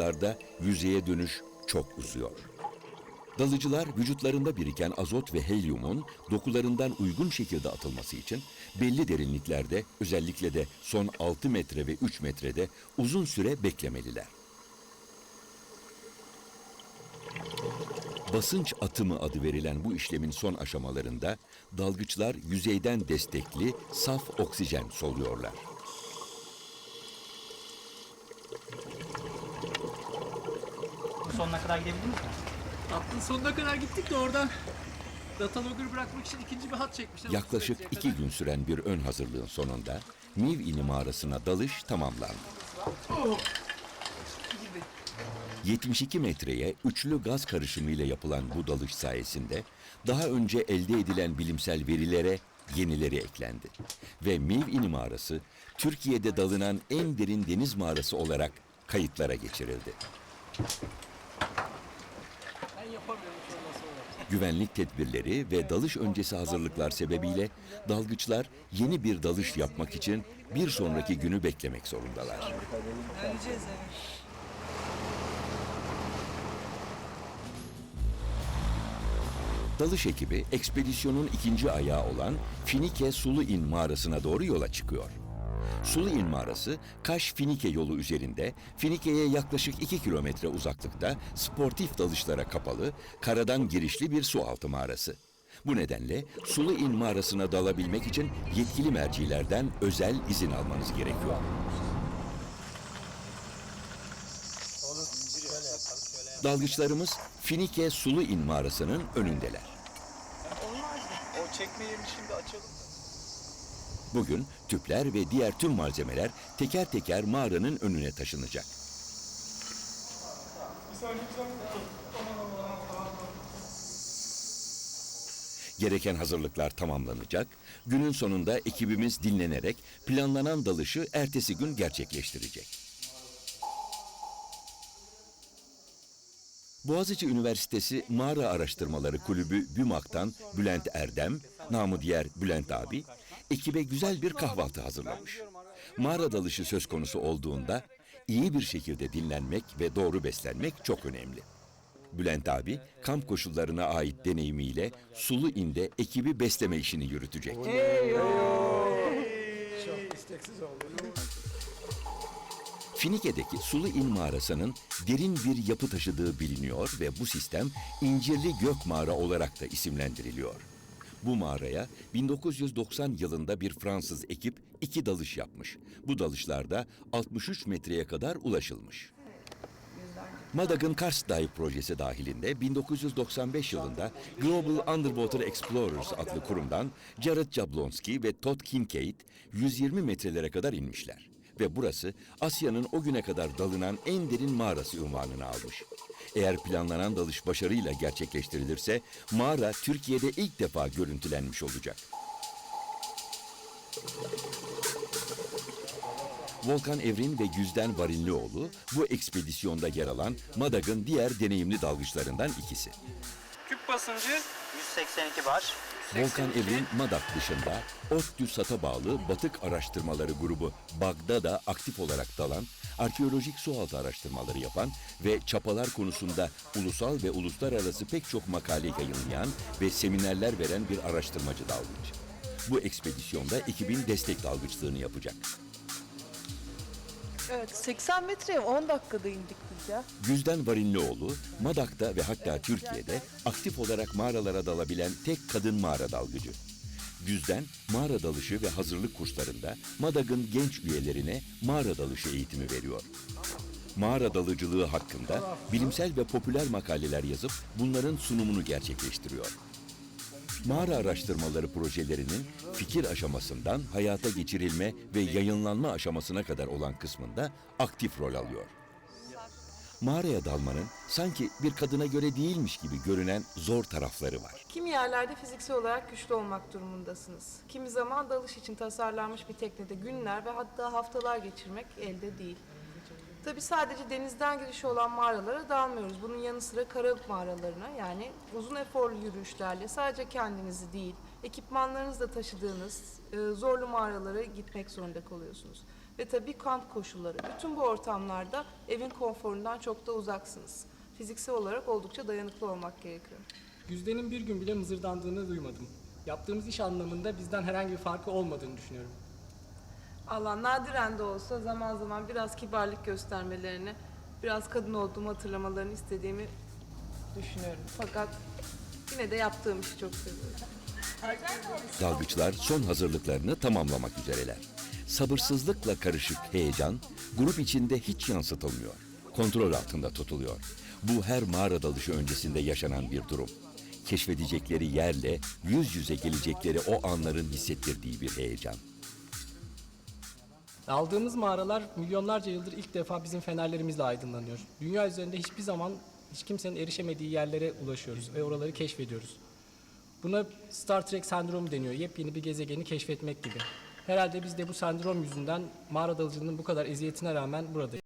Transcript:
Larda yüzeye dönüş çok uzuyor. Dalıcılar vücutlarında biriken azot ve helyumun dokularından uygun şekilde atılması için belli derinliklerde özellikle de son 6 metre ve 3 metrede uzun süre beklemeliler. Basınç atımı adı verilen bu işlemin son aşamalarında dalgıçlar yüzeyden destekli saf oksijen soluyorlar. Sonuna kadar gidebildiniz mi? Hattın sonuna kadar gittik de oradan datalogger bırakmak için ikinci bir hat çekmişler. Yaklaşık iki gün süren bir ön hazırlığın sonunda Nivini mağarasına dalış tamamlandı. 72 metreye üçlü gaz karışımıyla yapılan bu dalış sayesinde daha önce elde edilen bilimsel verilere yenileri eklendi. Ve Mivini mağarası Türkiye'de dalınan en derin deniz mağarası olarak kayıtlara geçirildi. Güvenlik tedbirleri ve dalış öncesi hazırlıklar sebebiyle dalgıçlar yeni bir dalış yapmak için bir sonraki günü beklemek zorundalar. Dalış ekibi ekspedisyonun ikinci ayağı olan Finike Sulu İn mağarasına doğru yola çıkıyor. Sulu İn mağarası Kaş Finike yolu üzerinde Finike'ye yaklaşık 2 kilometre uzaklıkta sportif dalışlara kapalı, karadan girişli bir su altı mağarası. Bu nedenle Sulu İn mağarasına dalabilmek için yetkili mercilerden özel izin almanız gerekiyor. Dalgıçlarımız Finike Sulu İn mağarasının önündeler. O çekme yerini şimdi açalım. Bugün tüpler ve diğer tüm malzemeler teker teker mağaranın önüne taşınacak. Gereken hazırlıklar tamamlanacak. Günün sonunda ekibimiz dinlenerek planlanan dalışı ertesi gün gerçekleştirecek. Boğaziçi Üniversitesi Mağara Araştırmaları Kulübü BÜMAK'tan Bülent Erdem, namı diğer Bülent abi, ekibe güzel bir kahvaltı hazırlamış. Mağara dalışı söz konusu olduğunda iyi bir şekilde dinlenmek ve doğru beslenmek çok önemli. Bülent abi kamp koşullarına ait deneyimiyle Sulu İn'de ekibi besleme işini yürütecek. Finike'deki Sulu İn mağarasının derin bir yapı taşıdığı biliniyor ve bu sistem İncirli Gök Mağara olarak da isimlendiriliyor. Bu mağaraya 1990 yılında bir Fransız ekip iki dalış yapmış. Bu dalışlarda 63 metreye kadar ulaşılmış. Madag'ın Karst Dive projesi dahilinde 1995 yılında Global Underwater Explorers adlı kurumdan Jared Jablonski ve Todd Kincaid 120 metrelere kadar inmişler. Ve burası Asya'nın o güne kadar dalınan en derin mağarası unvanını almış. Eğer planlanan dalış başarıyla gerçekleştirilirse mağara Türkiye'de ilk defa görüntülenmiş olacak. Volkan Evrin ve Güzden Varinlioğlu bu ekspedisyonda yer alan Madag'ın diğer deneyimli dalgıçlarından ikisi. Küp basıncı 182 bar. Volkan Evrin Madak dışında ODTÜ SAT'a bağlı Batık Araştırmaları Grubu BAG'da da aktif olarak dalan, arkeolojik sualtı araştırmaları yapan ve çapalar konusunda ulusal ve uluslararası pek çok makale yayınlayan ve seminerler veren bir araştırmacı dalgıç. Bu ekspedisyonda ekibin destek dalgıçlığını yapacak. Evet 80 metreye 10 dakikada indik biz ya. Güzden Varinlioğlu, Madak'ta ve hatta Türkiye'de aktif olarak mağaralara dalabilen tek kadın mağara dalgıcı. Güzden, mağara dalışı ve hazırlık kurslarında Madag'ın genç üyelerine mağara dalışı eğitimi veriyor. Mağara dalıcılığı hakkında bilimsel ve popüler makaleler yazıp bunların sunumunu gerçekleştiriyor. Mağara araştırmaları projelerinin fikir aşamasından hayata geçirilme ve yayınlanma aşamasına kadar olan kısmında aktif rol alıyor. Mağaraya dalmanın sanki bir kadına göre değilmiş gibi görünen zor tarafları var. Kimi yerlerde fiziksel olarak güçlü olmak durumundasınız. Kimi zaman dalış için tasarlanmış bir teknede günler ve hatta haftalar geçirmek elde değil. Tabi sadece denizden girişi olan mağaralara dalmıyoruz. Bunun yanı sıra karalık mağaralarına yani uzun eforlu yürüyüşlerle sadece kendinizi değil, ekipmanlarınızla taşıdığınız e, zorlu mağaralara gitmek zorunda kalıyorsunuz. Ve tabii kamp koşulları. Bütün bu ortamlarda evin konforundan çok da uzaksınız. Fiziksel olarak oldukça dayanıklı olmak gerekiyor. Güzde'nin bir gün bile mızırdandığını duymadım. Yaptığımız iş anlamında bizden herhangi bir farkı olmadığını düşünüyorum. Allah nadiren de olsa zaman zaman biraz kibarlık göstermelerini, biraz kadın olduğumu hatırlamalarını istediğimi düşünüyorum. Fakat yine de yaptığım işi çok seviyorum. Dalgıçlar son hazırlıklarını tamamlamak üzereler. Sabırsızlıkla karışık heyecan grup içinde hiç yansıtılmıyor. Kontrol altında tutuluyor. Bu her mağara dalışı öncesinde yaşanan bir durum. Keşfedecekleri yerle yüz yüze gelecekleri o anların hissettirdiği bir heyecan. Aldığımız mağaralar milyonlarca yıldır ilk defa bizim fenerlerimizle aydınlanıyor. Dünya üzerinde hiçbir zaman hiç kimsenin erişemediği yerlere ulaşıyoruz ve oraları keşfediyoruz. Buna Star Trek sendromu deniyor. Yepyeni bir gezegeni keşfetmek gibi. Herhalde biz de bu sendrom yüzünden mağara dalıcılığının bu kadar eziyetine rağmen buradayız.